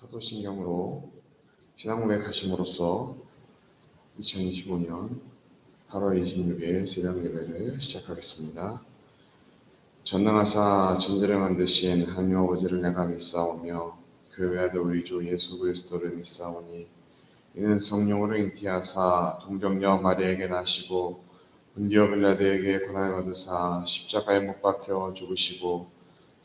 사도신경으로 신앙고백 하심으로써 2025년 8월 26일 새벽 예배를 시작하겠습니다. 전능하사 전제를 만드신 하나님 아버지를 내가 믿사오며 그 외아들 우리 주 예수 그리스도를 믿사오니 이는 성령으로 잉티하사 동정녀 마리아에게 나시고 본디오 빌라드에게 고난을 받으사 십자가에 못 박혀 죽으시고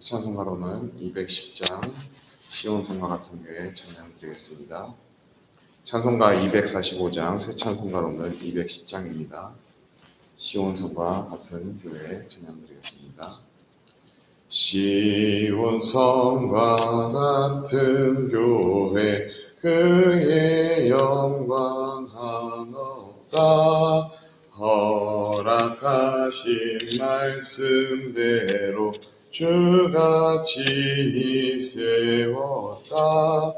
찬송가로는 210장 시온 성가 같은 교회 찬양 드리겠습니다. 찬송가 245장 새 찬송가로는 210장입니다. 시온 성과 같은 교회 찬양 드리겠습니다. 시온 성과 같은 교회 그의 영광 한없다 허락하신 말씀대로 친히 세웠다.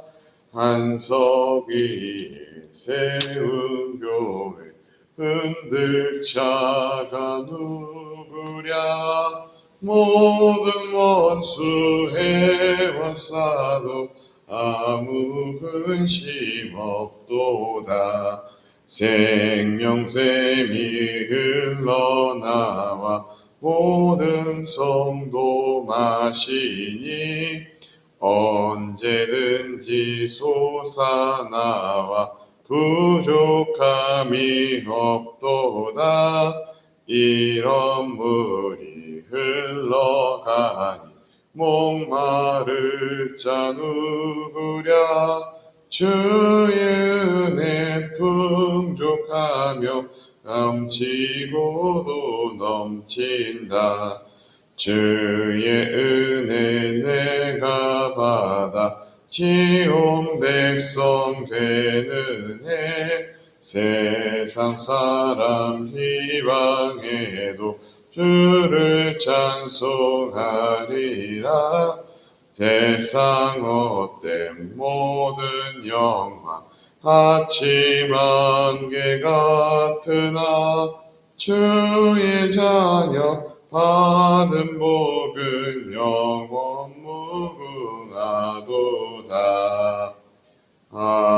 한석 위에 세운 교회 흔들 자가 누구랴? 모든 원수 해왔사도 아무 근심 없도다. 생명샘이 흘러나와 모든 성도 마시니 언제든지 솟아나와 부족함이 없도다. 이런 물이 흘러가니 목마를 자 누구랴 주의 은혜 풍족하며 넘치고도 넘친다. 주의 은혜 내가 받아 지온 백성 되는 해 세상 사람 희망에도 주를 찬송하리라. 세상 헛된 모든 영광 아침 안개 같으나 주의 자녀 받은 복은 영원 무궁하도다. 아멘.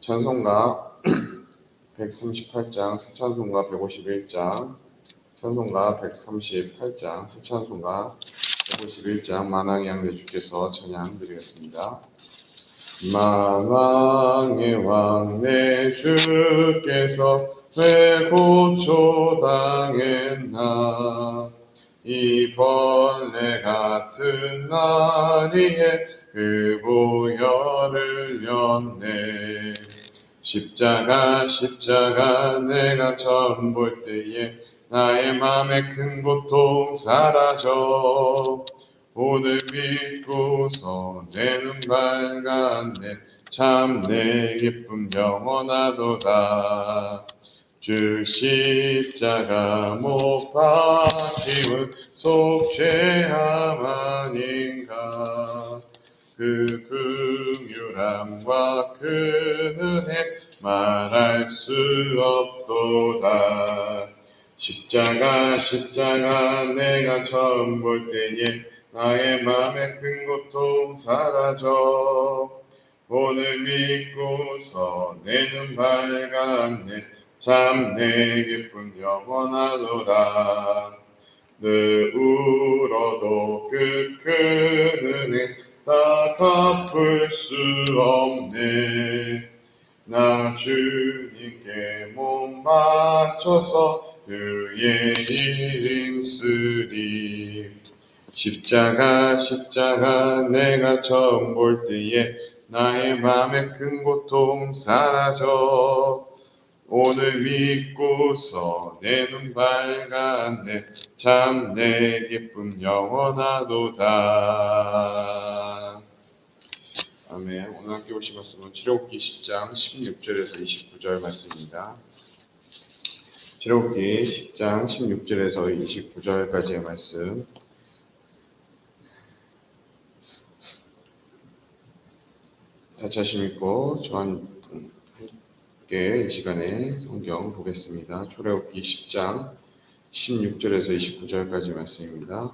찬송가 138장, 새찬송가 151장, 찬송가 138장, 새찬송가 151장 만왕의 양대 주께서 찬양 드리겠습니다. 만왕의 왕내 주께서 왜 고초당했나 이 벌레 같은 나리에 그 보혈을 렸네 십자가 십자가 내가 처음 볼 때에 나의 맘에 큰 고통 사라져. 오늘 믿고서 내 눈 밝았네. 참 내 기쁨 영원하도다. 주 십자가 못 박힘은 속죄함 아닌가. 그 긍휼함과 그 은혜 말할 수 없도다 십자가 십자가 내가 처음 볼 때에 나의 맘에 큰 고통 사라져. 오늘 믿고서 내 눈 밝았네 참 내 기쁨 영원하도다 늘 울어도 그큰 은혜 다 갚을 수 없네. 나 주님께 몸 바쳐서 그의 이름 쓰리. 십자가 십자가 내가 처음 볼 때에 나의 맘에 큰 고통 사라져. 오늘 믿고서 내 눈 밝았네. 참 내 기쁨 영원하도다. 아멘. 오늘 함께 보실 말씀은 출애굽기 10장 16절에서 29절 말씀입니다 출애굽기 10장 16절에서 29절까지의 말씀 다 자신 있고 저한 함께 이 시간에 성경 보겠습니다. 출애굽기 10장 16절에서 29절까지 말씀입니다.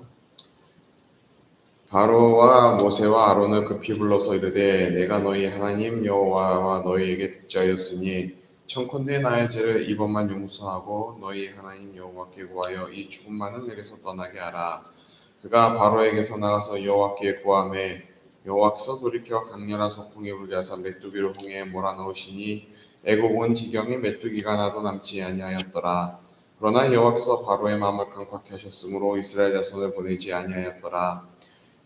바로와 모세와 아론을 급히 불러서 이르되 내가 너희 하나님 여호와와 너희에게 독자였으니 청컨대 나의 죄를 이번만 용서하고 너희 하나님 여호와께 구하여 이 죽음만을 내게서 떠나게 하라. 그가 바로에게서 나가서 여호와께 구함에 여호와께서 돌이켜 강렬한 서풍이 불게 하사 메뚜기를 홍해에 몰아넣으시니 온 지경에 메뚜기가 나도 남지 아니하였더라. 그러나 여호와께서 바로의 마음을 강팍케 하셨으므로 이스라엘 자손을 보내지 아니하였더라.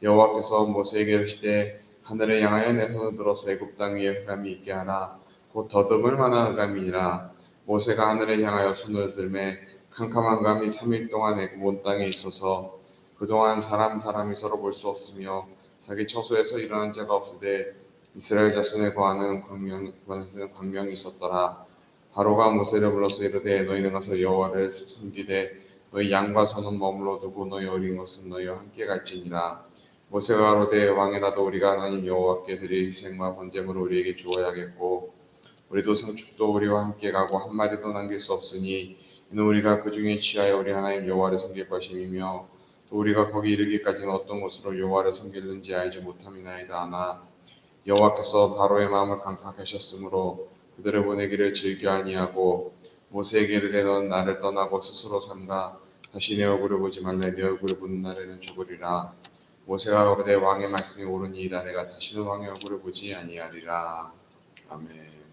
여호와께서 모세에게 이르시되 하늘을 향하여 내 손을 들어서 애굽 땅 위에 흑암이 있게 하라. 곧 더듬을 만한 흑암이니라. 모세가 하늘을 향하여 손을 들매 캄캄한 감이 3일 동안 애굽 온 땅에 있어서 그동안 사람 사람이 서로 볼 수 없으며 자기 처소에서 일어난 자가 없으되 이스라엘 자손에 거하는 광명 그곳에는 광명이 있었더라. 바로가 모세를 불러서 이르되 너희는 가서 여호와를 숨기되 너희 양과 소는 머물러 두고 너희 어린 것은 너희와 함께 갈지니라. 모세가 가로되 왕이라도 우리가 하나님 여호와께 드릴 희생과 번제물을 우리에게 주어야겠고 우리도 성축도 우리와 함께 가고 한 마리도 남길 수 없으니 이는 우리가 그 중에 취하여 우리 하나님 여호와를 섬길 것임이며 또 우리가 거기 이르기까지는 어떤 곳으로 여호와를 섬기는지 알지 못함이나이다 하나 여호와께서 바로의 마음을 강팍하게 하셨으므로 그들을 보내기를 즐겨 아니하고 모세에게 이르되 넌 나를 떠나고 스스로 삼가 다시 내 얼굴을 보지 말래 내 얼굴을 보는 날에는 죽으리라. 모세가 그러되 왕의 말씀이 옳으니이다. 내가 다시는 왕의 얼굴을 보지 아니하리라. 아멘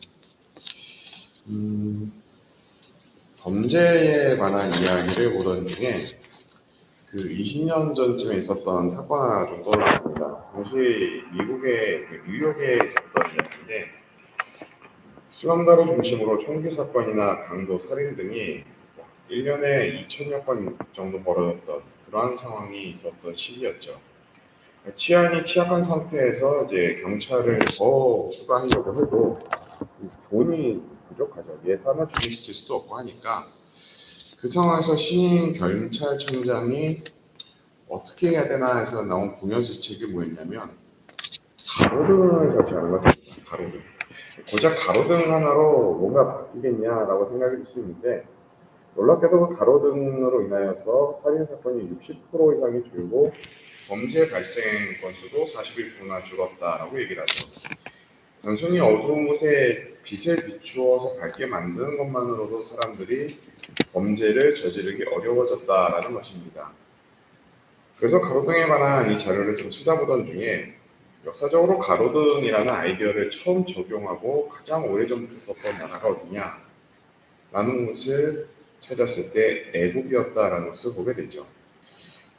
음, 범죄에 관한 이야기를 보던 중에 그 20년 전쯤에 있었던 사건 하나 좀 떠올랐습니다. 당시 미국의 그 뉴욕에 있었던 이야기인데 수감자를 중심으로 총기 사건이나 강도 살인 등이 1년에 2천여 건 정도 벌어졌던 그러한 상황이 있었던 시기였죠. 치안이 취약한 상태에서 이제 경찰을 더 추가하려고 해도 돈이 부족하죠. 예산을 준비시킬 수도 없고 하니까 그 상황에서 신임 경찰청장이 어떻게 해야 되나 해서 나온 궁여 지책이 뭐였냐면 가로등을 설치하는 것입니다. 가로등. 고작 가로등 하나로 뭔가 바뀌겠냐라고 생각이 들 수 있는데 놀랍게도 그 가로등으로 인하여서 살인 사건이 60% 이상이 줄고 범죄 발생 건수도 41%나 줄었다라고 얘기를 하죠. 단순히 어두운 곳에 빛을 비추어서 밝게 만드는 것만으로도 사람들이 범죄를 저지르기 어려워졌다라는 것입니다. 그래서 가로등에 관한 이 자료를 좀 찾아보던 중에 역사적으로 가로등이라는 아이디어를 처음 적용하고 가장 오래전부터 썼던 나라가 어디냐? 라는 것을 찾았을 때 애국이었다라는 것을 보게 되죠.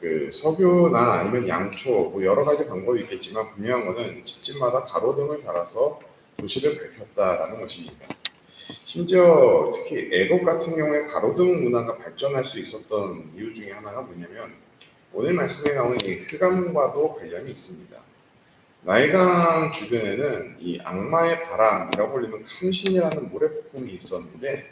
그 석유나 아니면 양초 뭐 여러 가지 방법이 있겠지만 분명한 것은 집집마다 가로등을 달아서 도시를 밝혔다라는 것입니다. 심지어 특히 애국 같은 경우에 가로등 문화가 발전할 수 있었던 이유 중에 하나가 뭐냐면 오늘 말씀에 나오는 이 흑암과도 관련이 있습니다. 나일강 주변에는 이 악마의 바람이라고 불리는 캄신이라는 모래폭풍이 있었는데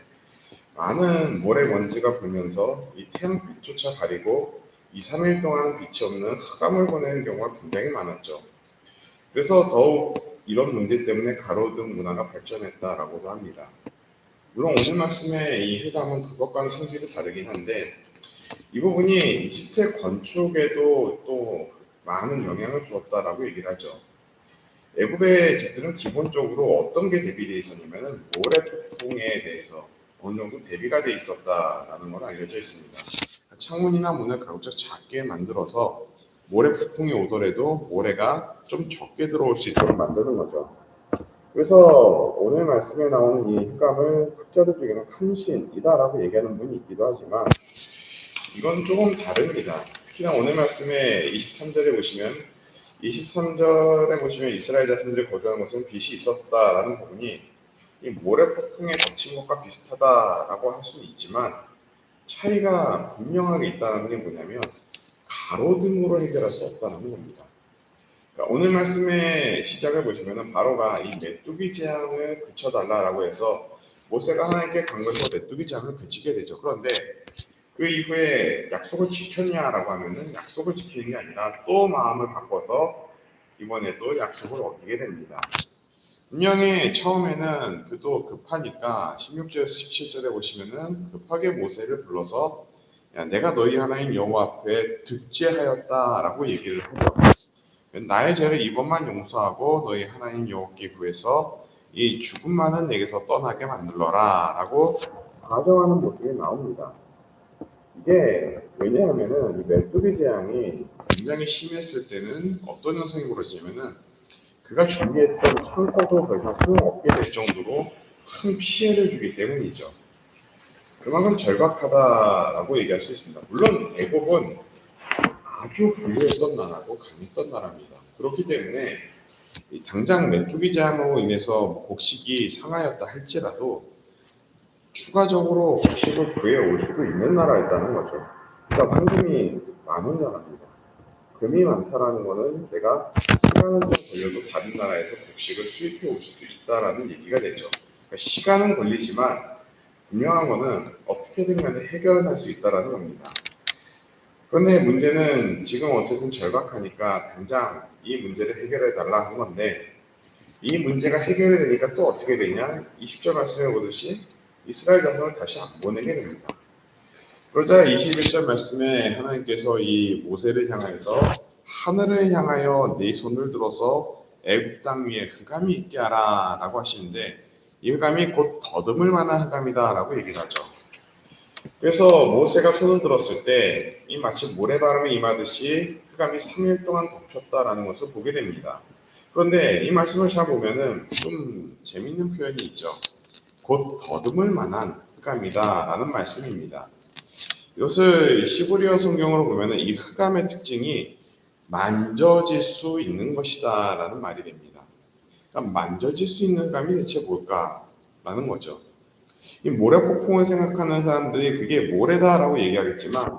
많은 모래 먼지가 불면서 이 태양 빛조차 가리고 2, 3일 동안 빛이 없는 흑암을 보내는 경우가 굉장히 많았죠. 그래서 더욱 이런 문제 때문에 가로등 문화가 발전했다라고도 합니다. 물론 오늘 말씀의 이 흑암은 그것과는 성질이 다르긴 한데 이 부분이 이집트 건축에도 또 많은 영향을 주었다라고 얘기를 하죠. 애굽의 집들은 기본적으로 어떤 게 대비되어 있었냐면은 모래폭풍에 대해서 어느 정도 대비가 돼 있었다라는 건 알려져 있습니다. 창문이나 문을 가급적 작게 만들어서 모래 폭풍이 오더라도 모래가 좀 적게 들어올 수 있도록 만드는 거죠. 그래서 오늘 말씀에 나오는 이 흑감을 학자들 중에는 캄신이다라고 얘기하는 분이 있기도 하지만 이건 조금 다릅니다. 특히나 오늘 말씀에 23절에 보시면 23절에 보시면 이스라엘 자손들이 거주하는 곳은 빛이 있었다라는 부분이 이 모래 폭풍에 덮친 것과 비슷하다라고 할 수는 있지만 차이가 분명하게 있다는 게 뭐냐면 가로등으로 해결할 수 없다는 겁니다. 그러니까 오늘 말씀의 시작을 보시면은 바로가 이 메뚜기 재앙을 그쳐달라라고 해서 모세가 하나님께 간 것으로 메뚜기 재앙을 그치게 되죠. 그런데 그 이후에 약속을 지켰냐라고 하면은 약속을 지키는 게 아니라 또 마음을 바꿔서 이번에도 약속을 어기게 됩니다. 분명히 처음에는 그도 급하니까 16절에서 17절에 보시면은 급하게 모세를 불러서 야, 내가 너희 하나님 여호와 앞에 득죄하였다라고 얘기를 하죠. 나의 죄를 이번만 용서하고 너희 하나님 여호와께 구해서 이 죽음만은 내게서 떠나게 만들어라라고 가정하는 모습이 나옵니다. 이게 왜냐하면은 이 메뚜기 재앙이 굉장히 심했을 때는 어떤 현상이 벌어지냐면은 그가 준비했던 창고도 더 이상 소용없게 될 정도로 큰 피해를 주기 때문이죠. 그만큼 절박하다라고 얘기할 수 있습니다. 물론 애국은 아주 부유했던 나라고 강했던 나라입니다. 그렇기 때문에 이 당장 메뚜기 재앙으로 인해서 곡식이 상하였다 할지라도 추가적으로 곡식을 구해 올 수도 있는 나라였다는 거죠. 그러니까 황금이 많은 나라입니다. 금이 많다라는 거는 내가 시간은 좀 걸려도 다른 나라에서 곡식을 수입해 올 수도 있다라는 얘기가 되죠. 그러니까 시간은 걸리지만 분명한 거는 어떻게든 간에 해결할 수 있다라는 겁니다. 그런데 문제는 지금 어쨌든 절박하니까 당장 이 문제를 해결해 달라 한 건데 이 문제가 해결이 되니까 또 어떻게 되냐? 20절 말씀해 보듯이 이스라엘 자손을 다시 안 보내게 됩니다. 그러자 21절 말씀에 하나님께서 이 모세를 향해서 하늘을 향하여 네 손을 들어서 애굽 땅 위에 흑암이 있게 하라라고 하시는데 이 흑암이 곧 더듬을 만한 흑암이다라고 얘기를 하죠. 그래서 모세가 손을 들었을 때 이 마치 모래바람이 임하듯이 흑암이 3일 동안 덮였다라는 것을 보게 됩니다. 그런데 이 말씀을 잘 보면은 좀 재밌는 표현이 있죠. 곧 더듬을 만한 흑암이다라는 말씀입니다. 이것을 시브리어 성경으로 보면은 이 흑암의 특징이 만져질 수 있는 것이다 라는 말이 됩니다. 그러니까 만져질 수 있는 흑암이 대체 뭘까라는 거죠. 이 모래 폭풍을 생각하는 사람들이 그게 모래다라고 얘기하겠지만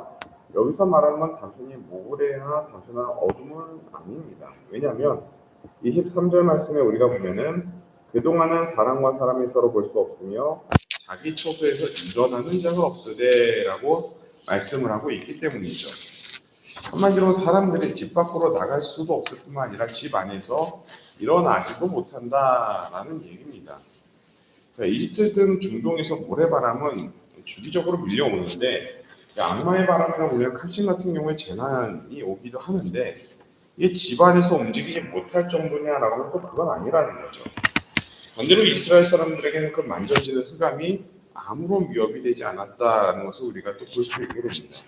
여기서 말하는 건 단순히 모래나 단순한 어둠은 아닙니다. 왜냐하면 23절 말씀에 우리가 보면은 그동안은 사람과 사람이 서로 볼 수 없으며 자기 처소에서 일어나는 자가 없으되라고 말씀을 하고 있기 때문이죠. 한마디로 사람들이 집 밖으로 나갈 수도 없을 뿐만 아니라 집 안에서 일어나지도 못한다라는 얘기입니다. 이집트 등 중동에서 모래바람은 주기적으로 밀려오는데 악마의 바람이라고 우리가 칼신 같은 경우에 재난이 오기도 하는데 이게 집 안에서 움직이지 못할 정도냐라고 하면 또 그건 아니라는 거죠. 반대로 이스라엘 사람들에게는 그 만져지는 흑암이 아무런 위협이 되지 않았다라는 것을 우리가 또 볼 수 있게 됩니다.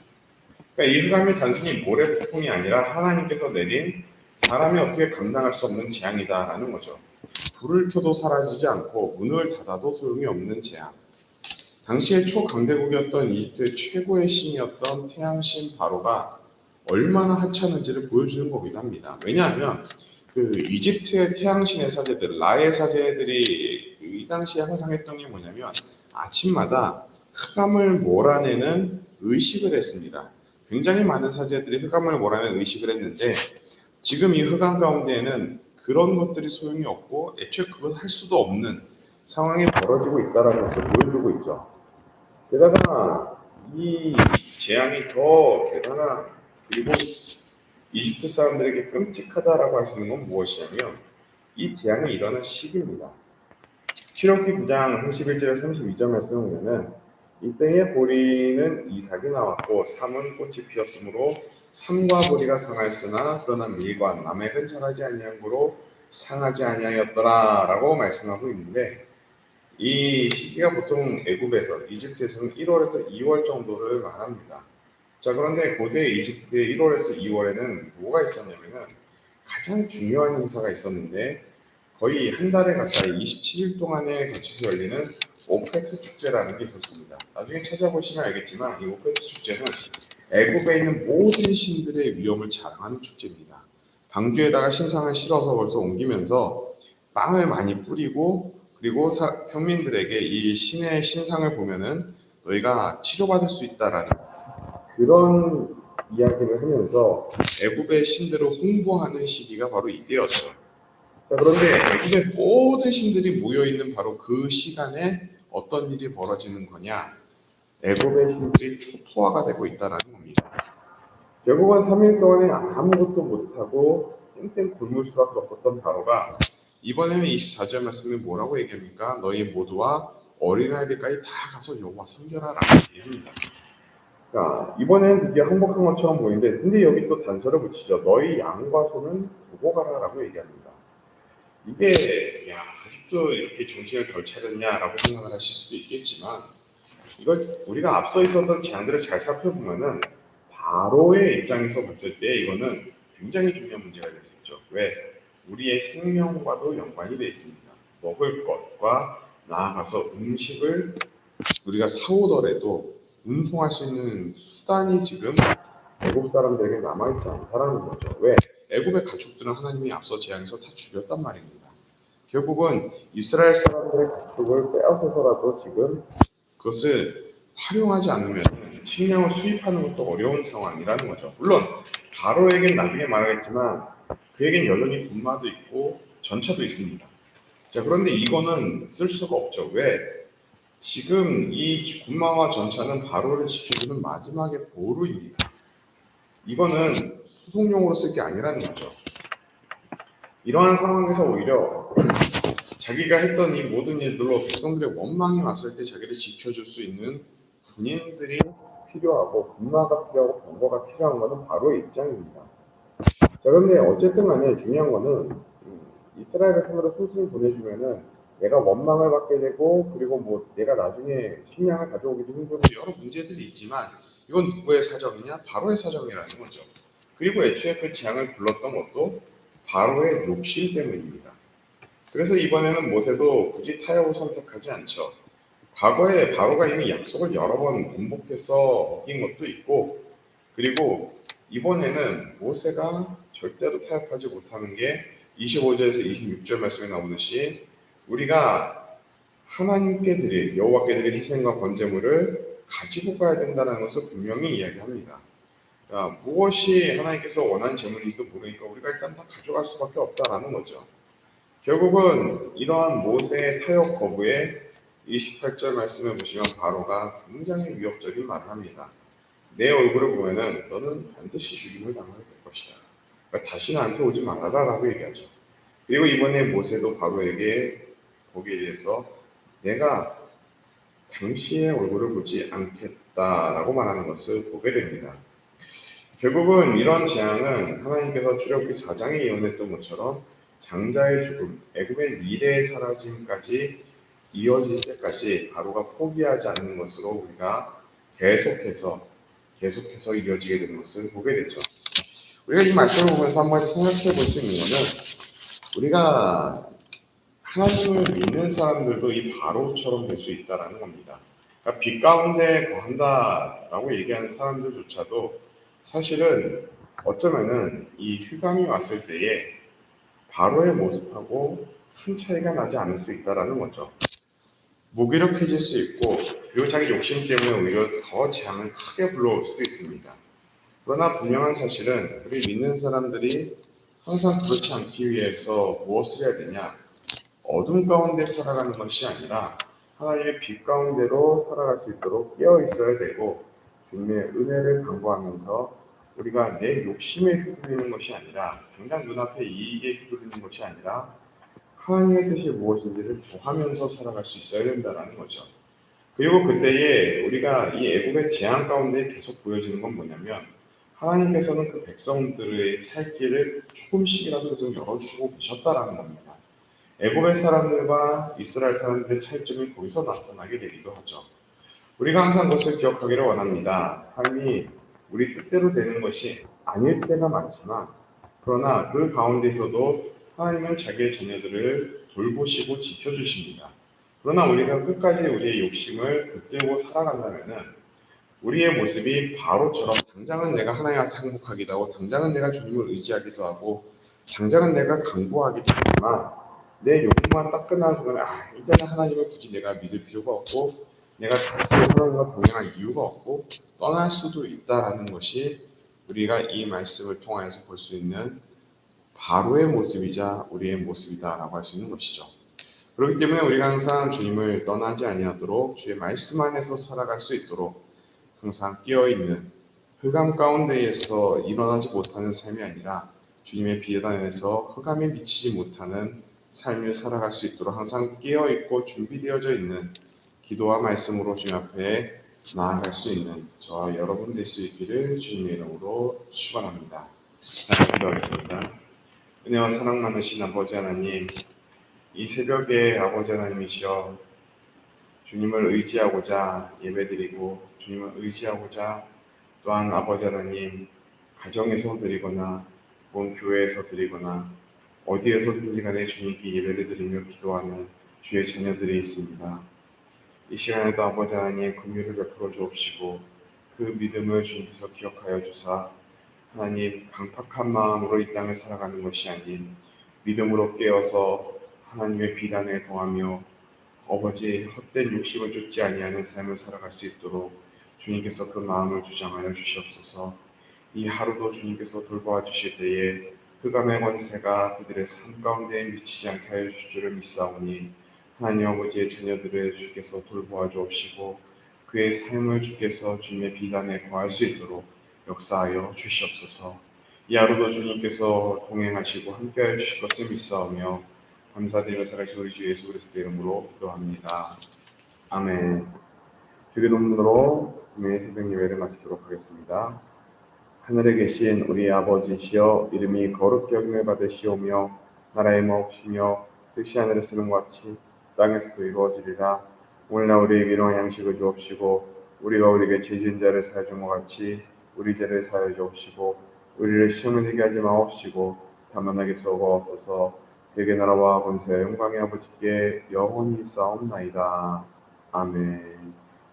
그러니까 이 흑암이 단순히 모래폭풍이 아니라 하나님께서 내린 사람이 어떻게 감당할 수 없는 재앙이다라는 거죠. 불을 켜도 사라지지 않고 문을 닫아도 소용이 없는 재앙. 당시의 초강대국이었던 이집트의 최고의 신이었던 태양신 바로가 얼마나 하찮은지를 보여주는 거기도 합니다. 왜냐하면 그 이집트의 태양신의 사제들, 라의 사제들이 이 당시에 항상 했던 게 뭐냐면 아침마다 흑암을 몰아내는 의식을 했습니다. 굉장히 많은 사제들이 흑암을 몰아내는 의식을 했는데 지금 이 흑암 가운데에는 그런 것들이 소용이 없고 애초에 그걸 할 수도 없는 상황이 벌어지고 있다는 것을 보여주고 있죠. 게다가 이 재앙이 더 대단한 그리고 이집트 사람들에게 끔찍하다라고 있는 건 무엇이냐면 이 재앙이 일어난 시기입니다. 출애굽기 9장 31절에 32절 말씀을 보면은 이때에 보리는 이삭이 나왔고 삼은 꽃이 피었으므로 삼과 보리가 상하였으나 그러나 밀과 남액은 자라지 아니하므로 상하지 아니하였더라라고 말씀하고 있는데 이 시기가 보통 애굽에서 이집트에서는 1월에서 2월 정도를 말합니다. 자 그런데 고대 이집트의 1월에서 2월에는 뭐가 있었냐면은 가장 중요한 행사가 있었는데 거의 한 달에 가까이 27일 동안에 거쳐서 열리는 오페트 축제라는 게 있었습니다. 나중에 찾아보시면 알겠지만 이 오페트 축제는 애굽에 있는 모든 신들의 위엄을 자랑하는 축제입니다. 방주에다가 신상을 실어서 벌써 옮기면서 빵을 많이 뿌리고 그 그리고 사- 평민들에게 이 신의 신상을 보면은 너희가 치료받을 수 있다라는 그런 이야기를 하면서 애굽의 신들을 홍보하는 시기가 바로 이때였죠. 자, 그런데 애굽의 모든 신들이 모여 있는 바로 그 시간에 어떤 일이 벌어지는 거냐? 애굽의 신들이 초토화가 되고 있다라는 겁니다. 결국은 3일 동안에 아무것도 못하고 땡땡 굶을 수밖에 없었던 바로가 이번에는 24절 말씀에 뭐라고 얘기합니까? 너희 모두와 어린아이들까지 다 가서 여호와 섬겨라라고 얘기합니다. 자, 이번에는 드디어 항복한 것처럼 보이는데 근데 여기 또 단서를 붙이죠. 너희 양과 소는 두고 가라라고 얘기합니다. 이게 야 아직도 이렇게 정신을 덜 차렸냐라고 생각을 하실 수도 있겠지만 이걸 우리가 앞서 있었던 제안들을 잘 살펴보면은 바로의 입장에서 봤을 때 이거는 굉장히 중요한 문제가 될 수 있죠. 왜? 우리의 생명과도 연관이 되어 있습니다. 먹을 것과 나아가서 음식을 우리가 사오더라도 운송할 수 있는 수단이 지금 애굽 사람들에게 남아있지 않다라는 거죠. 왜? 애굽의 가축들은 하나님이 앞서 재앙에서 다 죽였단 말입니다. 결국은 이스라엘 사람들의 가축을 빼앗아서라도 지금 그것을 활용하지 않으면 식량을 수입하는 것도 어려운 상황이라는 거죠. 물론 바로에겐 나중에 말하겠지만 그에겐 여전히 군마도 있고 전차도 있습니다. 자 그런데 이거는 쓸 수가 없죠. 왜? 지금 이 군마와 전차는 바로를 지켜주는 마지막의 보루입니다. 이거는 수송용으로 쓸 게 아니라는 거죠. 이러한 상황에서 오히려 자기가 했던 이 모든 일들로 백성들의 원망이 왔을 때 자기를 지켜줄 수 있는 군인들이 필요하고 군마가 필요하고 병거가 필요한 것은 바로 입장입니다. 자 그런데 어쨌든 간에 중요한 거는 음, 이스라엘 백성들을 순순히 보내주면은 내가 원망을 받게 되고 그리고 뭐 내가 나중에 식량을 가져오기도 힘들고 여러 문제들이 있지만 이건 누구의 사정이냐? 바로의 사정이라는 거죠. 그리고 애초에 그 재앙을 불렀던 것도 바로의 욕심 때문입니다. 그래서 이번에는 모세도 굳이 타협을 선택하지 않죠. 과거에 바로가 이미 약속을 여러 번 반복해서 어긴 것도 있고 그리고 이번에는 모세가 절대로 타협하지 못하는 게 25절에서 26절 말씀에 나오듯이 우리가 하나님께 드릴 여호와께 드릴 희생과 번제물을 가지고 가야 된다는 것을 분명히 이야기합니다. 자, 무엇이 하나님께서 원하는 제물인지도 모르니까 우리가 일단 다 가져갈 수밖에 없다라는 거죠. 결국은 이러한 모세의 타협 거부에 28절 말씀을 보시면 바로가 굉장히 위협적인 말을 합니다. 내 얼굴을 보면은 너는 반드시 죽임을 당하게 될 것이다. 그러니까 다시 나한테 오지 말아라라고 얘기하죠. 그리고 이번에 모세도 바로에게 거기에 대해서 내가 당시의 얼굴을 보지 않겠다라고 말하는 것을 보게 됩니다. 결국은 이런 재앙은 하나님께서 출애굽기 4장에 예언했던 것처럼 장자의 죽음, 애굽의 미래의 사라짐까지 이어질 때까지 바로가 포기하지 않는 것으로 우리가 계속해서 계속해서 이어지게 되는 것을 보게 되죠. 우리가 이 말씀을 보면서 한 가지 생각해 볼 수 있는 것은 우리가 하나님을 믿는 사람들도 이 바로처럼 될 수 있다라는 겁니다. 그러니까 빛 가운데 거한다라고 얘기하는 사람들조차도 사실은 어쩌면은 이 휴강이 왔을 때에 바로의 모습하고 큰 차이가 나지 않을 수 있다라는 거죠. 무기력해질 수 있고 그리고 자기 욕심 때문에 오히려 더 재앙을 크게 불러올 수도 있습니다. 그러나 분명한 사실은 우리 믿는 사람들이 항상 그렇지 않기 위해서 무엇을 해야 되냐? 어둠 가운데 살아가는 것이 아니라 하나님의 빛 가운데로 살아갈 수 있도록 깨어 있어야 되고 주님의 은혜를 강구하면서 우리가 내 욕심에 휘둘리는 것이 아니라 당장 눈앞에 이익에 휘둘리는 것이 아니라 하나님의 뜻이 무엇인지를 구하면서 살아갈 수 있어야 된다는 거죠. 그리고 그때에 우리가 이 애국의 재앙 가운데 계속 보여지는 건 뭐냐면 하나님께서는 그 백성들의 살 길을 조금씩이라도 좀 열어주고 계셨다라는 겁니다. 애굽의 사람들과 이스라엘 사람들의 차이점이 거기서 나타나게 되기도 하죠. 우리가 항상 그것을 기억하기를 원합니다. 삶이 우리 뜻대로 되는 것이 아닐 때가 많지만 그러나 그 가운데서도 하나님은 자기의 자녀들을 돌보시고 지켜주십니다. 그러나 우리가 끝까지 우리의 욕심을 붙들고 살아간다면은 우리의 모습이 바로처럼 당장은 내가 하나님한테 행복하기도 하고 당장은 내가 주님을 의지하기도 하고 당장은 내가 강구하기도 하지만 내 욕구만 딱 끝나는 아 이제는 하나님을 굳이 내가 믿을 필요가 없고 내가 다시 하나님과 동행할 이유가 없고 떠날 수도 있다라는 것이 우리가 이 말씀을 통하여서 볼 수 있는 바로의 모습이자 우리의 모습이다라고 할 수 있는 것이죠. 그렇기 때문에 우리가 항상 주님을 떠나지 아니하도록 주의 말씀 안에서 살아갈 수 있도록 항상 깨어 있는 흑암 가운데에서 일어나지 못하는 삶이 아니라 주님의 비단에서 흑암에 미치지 못하는 삶을 살아갈 수 있도록 항상 깨어 있고 준비되어져 있는 기도와 말씀으로 주님 앞에 나아갈 수 있는 저와 여러분 될 수 있기를 주님의 이름으로 축원합니다. 기도하겠습니다. 은혜와 사랑 많으신 아버지 하나님, 이 새벽에 아버지 하나님이시여 주님을 의지하고자 예배드리고 주님을 의지하고자 또한 아버지 하나님 가정에서 드리거나 혹은 교회에서 드리거나 어디에서든지 간에 주님께 예배를 드리며 기도하는 주의 자녀들이 있습니다. 이 시간에도 아버지 하나님 긍휼을 베풀어 주옵시고 그 믿음을 주님께서 기억하여 주사 하나님 강팍한 마음으로 이 땅을 살아가는 것이 아닌 믿음으로 깨어서 하나님의 비단에 동하며 아버지 헛된 욕심을 쫓지 아니하는 삶을 살아갈 수 있도록 주님께서 그 마음을 주장하여 주시옵소서. 이 하루도 주님께서 돌보아 주실 때에 흑암의 권세가 그들의 삶 가운데 미치지 않게 하여 주실 줄을 믿사오니 하나님 아버지의 자녀들을 주께서 돌보아 주옵시고 그의 삶을 주께서 주님의 비단에 거할 수 있도록 역사하여 주시옵소서. 이 하루도 주님께서 동행하시고 함께하여 주실 것을 믿사오며 감사드리며 살아계신 우리 주 예수 그리스도 이름으로 기도합니다. 아멘. 주기 논문으로 금요일 새벽 예배를 마치도록 하겠습니다. 하늘에 계신 우리 아버지시여 이름이 거룩히 여김을 받으시오며 나라의 마옵시며 뜻이 하늘에서 는 같이 땅에서도 이루어지리라. 오늘날 우리에게 일용할 양식을 주옵시고 우리가 우리에게 죄진 자를 사하준것 같이 우리 죄를 사하여 주옵시고 우리를 시험에 들게 하지 마옵시고 다만 하게 쏘고없어서. 대개 나라와 권세 영광의 아버지께 영원히 싸움나이다. 아멘